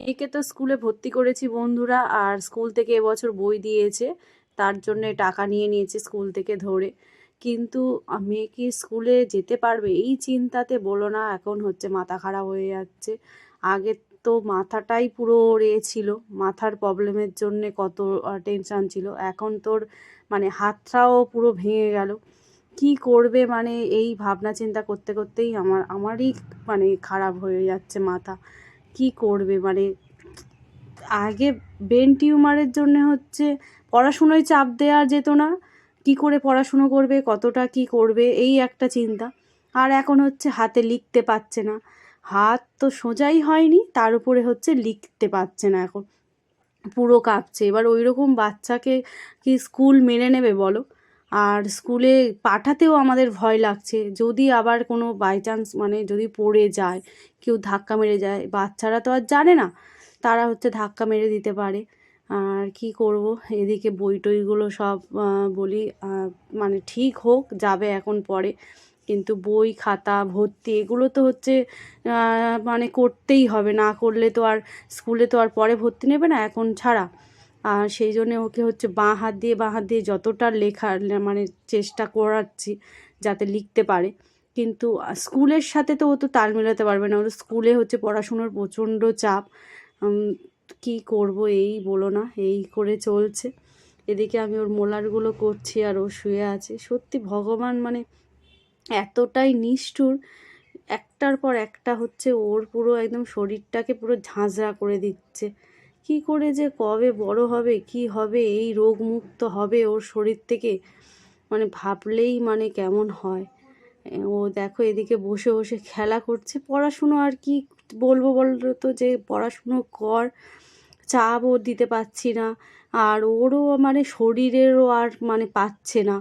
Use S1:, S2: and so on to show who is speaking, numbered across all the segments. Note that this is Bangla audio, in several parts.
S1: একে তো স্কুলে ভর্তি করেছি বন্ধুরা, আর স্কুল থেকে এবছর বই দিয়েছে, তার জন্যে টাকা নিয়ে নিয়েছে স্কুল থেকে ধরে। কিন্তু মেয়ে কি স্কুলে যেতে পারবে? এই চিন্তাতে বলো না, এখন হচ্ছে মাথা খারাপ হয়ে যাচ্ছে। আগে তো মাথাটাই পুরো রে ছিল, মাথার প্রবলেমের জন্যে কত টেনশান ছিল। এখন তোর মানে হাতটাও পুরো ভেঙে গেল। কি করবে মানে এই ভাবনা চিন্তা করতে করতেই আমার, আমারই মানে খারাপ হয়ে যাচ্ছে মাথা। কি করবে? মানে আগে ব্রেন টিউমারের জন্য হচ্ছে পড়াশুনোয় চাপ দেওয়া যেত না। কি করে পড়াশুনো করবে? কতটা কি করবে? এই একটা চিন্তা। আর এখন হচ্ছে হাতে লিখতে পারছে না। হাত তো সোজাই হয়নি, তার উপরে হচ্ছে লিখতে পারছে না এখন। পুরো কাঁপছে। এবার ওই রকম বাচ্চাকে কি স্কুল মেনে নেবে বলো? আর স্কুলে পাঠাতেও আমাদের ভয় লাগছে। যদি আবার কোনো বাই চান্স মানে যদি পড়ে যায়, কেউ ধাক্কা মেরে যায়, বাচ্চারা তো আর জানে না, তারা হচ্ছে ধাক্কা মেরে দিতে পারে। আর কি করব? এদিকে বই টইগুলো সব বলি মানে ঠিক হোক, যাবে এখন পরে। কিন্তু বই, খাতা, ভর্তি এগুলো তো হচ্ছে মানে করতেই হবে। না করলে তো আর স্কুলে তো আর পরে ভর্তি নেবে না, এখন ছাড়া। আর সেই জন্যে ওকে হচ্ছে বাঁ হাত দিয়ে, বাঁ হাত দিয়ে যতটা লেখার মানে চেষ্টা করাচ্ছি যাতে লিখতে পারে। কিন্তু স্কুলের সাথে তো ও তো তাল মেলাতে পারবে না। ওর স্কুলে হচ্ছে পড়াশুনোর প্রচণ্ড চাপ। কি করব এই বলো না, এই করে চলছে। এদিকে আমি ওর মোলারগুলো করছি আর ও শুয়ে আছে। সত্যি ভগবান মানে এতটাই নিষ্ঠুর। একটার পর একটা হচ্ছে ওর পুরো একদম শরীরটাকে পুরো ঝাঁঝরা করে দিচ্ছে। কি করে যে কবে বড় হবে, কি হবে, এই রোগমুক্ত হবে ওর শরীর থেকে? মানে ভাবলেই মানে কেমন হয়। ও দেখো এদিকে বসে বসে খেলা করছে। পড়াশুনো আর কি বলব বলতো তো যে পড়াশুনো কর, চাপ ও দিতে পারছি না। আর ওরও মানে শরীরেরও আর মানে পাচ্ছে না।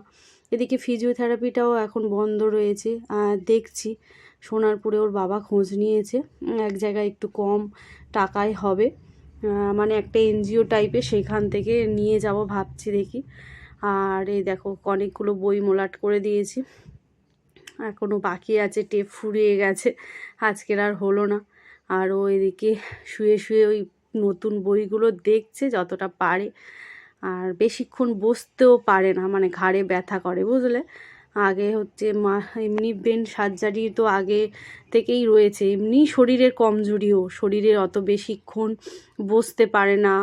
S1: এদিকে ফিজিওথেরাপিটাও এখন বন্ধ রয়েছে। দেখছি। সোনারপুরে ওর বাবা খোঁজ নিয়েছে। এক জায়গায় একটু কম টাকায় হবে। মানে একটা এনজিও টাইপের সেখান থেকে নিয়ে যাব ভাবছি দেখি। আর এই দেখো, অনেকগুলো বই মোলাট করে দিয়েছি। এখনও বাকি আছে, টেপ ফুরিয়ে গেছে। আজকের আর হলো না। আর ও এদিকে শুয়ে শুয়ে ওই নতুন বইগুলো দেখছে যতটা পারে। আর বেশিক্ষণ বসতেও পারে না মানে ঘাড়ে ব্যথা করে, বুঝলে? আগে হচ্ছে মা, এমনি ব্রেন সার্জারি তো আগে থেকেই রয়েছে। এমনি শরীরের কমজোরিও, শরীরের অত বেশিক্ষণ বসতে পারে না,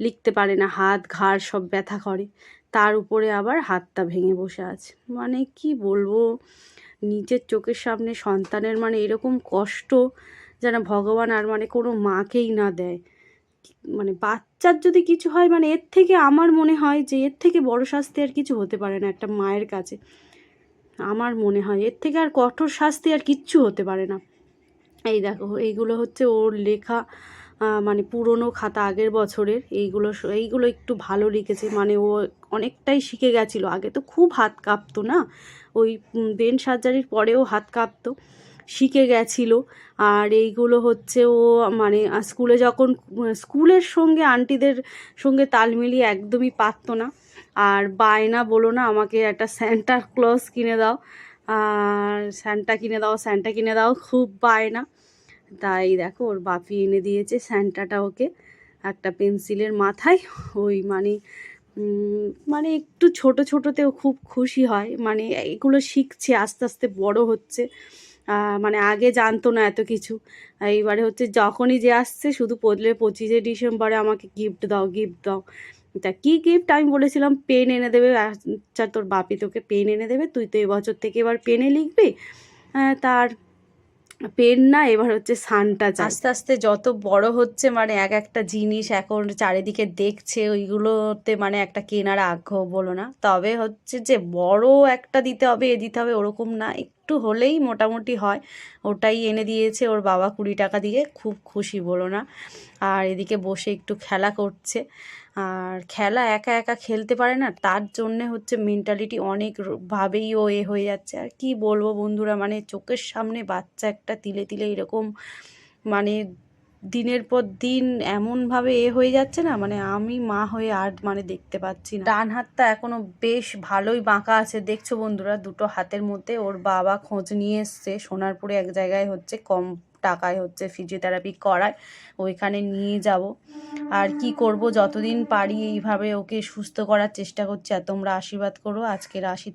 S1: লিখতে পারে না, হাত ঘাড় সব ব্যথা করে। তার উপরে আবার হাতটা ভেঙে বসে আছে। মানে কি বলব, নিজের চোখের সামনে সন্তানের মানে এরকম কষ্ট যেন ভগবান আর মানে কোনো মাকেই না দেয়। মানে বাচ্চার যদি কিছু হয় মানে এর থেকে আমার মনে হয় যে এর থেকে বড় শাস্তি আর কিছু হতে পারে না একটা মায়ের কাছে। আমার মনে হয়। এর থেকে আর কঠোর শাস্তি আর কিচ্ছু হতে পারে না। এই দেখো, এইগুলো হচ্ছে ওর লেখা মানে পুরনো খাতা আগের বছরের। এইগুলো এইগুলো একটু ভালো লিখেছে। মানে ও অনেকটাই শিখে গেছিল। আগে তো খুব হাত কাঁপতো না? ওই ব্রেন সার্জারির পরেও হাত কাঁপতো। শিখে গেছিল। আর এইগুলো হচ্ছে ও মানে স্কুলে যখন, স্কুলের সঙ্গে আন্টিদের সঙ্গে তাল মিলিয়ে একদমই পারতো না। আর বায়না বলো না, আমাকে একটা স্যান্টা ক্লজ কিনে দাও। আর স্যান্টা কিনে দাও স্যান্টা কিনে দাও, খুব বায়না তাই দেখো, ওর বাপি এনে দিয়েছে স্যান্টাটা ওকে একটা পেন্সিলের মাথায়। ওই মানে মানে একটু ছোট ছোটোতেও খুব খুশি হয়। মানে এগুলো শিখছে, আস্তে আস্তে বড় হচ্ছে। মানে আগে জানতো না এত কিছু। এইবারে হচ্ছে যখনই যে আসছে, শুধু পদলে পঁচিশে ডিসেম্বরে আমাকে গিফট দাও গিফট দাও। তা কী গিফট আমি বলেছিলাম পেন এনে দেবে। আচ্ছা তোর বাপি তোকে পেন এনে দেবে। তুই তো এবছর থেকে এবার পেনে লিখবি। তার পেন না, এবার হচ্ছে সানটা আস্তে আস্তে যত বড় হচ্ছে মানে এক একটা জিনিস এখন চারিদিকে দেখছে, ওইগুলোতে মানে একটা কেনার আগ্রহ, বলো না। তবে হচ্ছে যে বড় একটা দিতে হবে, এ দিতে হবে, ওরকম না। একটু হলেই মোটামুটি হয়। ওটাই এনে দিয়েছে ওর বাবা কুড়ি টাকা দিয়ে। খুব খুশি, বলো না। আর এদিকে বসে একটু খেলা করছে। আর খেলা একা একা খেলতে পারে না, তার জন্যে হচ্ছে মেন্টালিটি অনেকভাবেই ও এ হয়ে যাচ্ছে। আর কি বলব বন্ধুরা মানে চোখের সামনে বাচ্চা একটা তিলে তিলে এরকম মানে দিনের পর দিন এমনভাবে এ হয়ে যাচ্ছে না মানে আমি মা হয়ে আর মানে দেখতে পাচ্ছি না। ডান হাতটা এখনও বেশ ভালোই বাঁকা আছে। দেখছ বন্ধুরা, দুটো হাতের মধ্যে ওর বাবা খোঁজ নিয়ে এসছে, সোনারপুরে এক জায়গায় হচ্ছে কম টাকায় হচ্ছে ফিজিওথেরাপি করায়, ওইখানে নিয়ে যাব। আর কি করব, যতদিন পারি এইভাবে ওকে সুস্থ করার চেষ্টা করছি, আর তোমরা আশীর্বাদ করো, আজকের আসি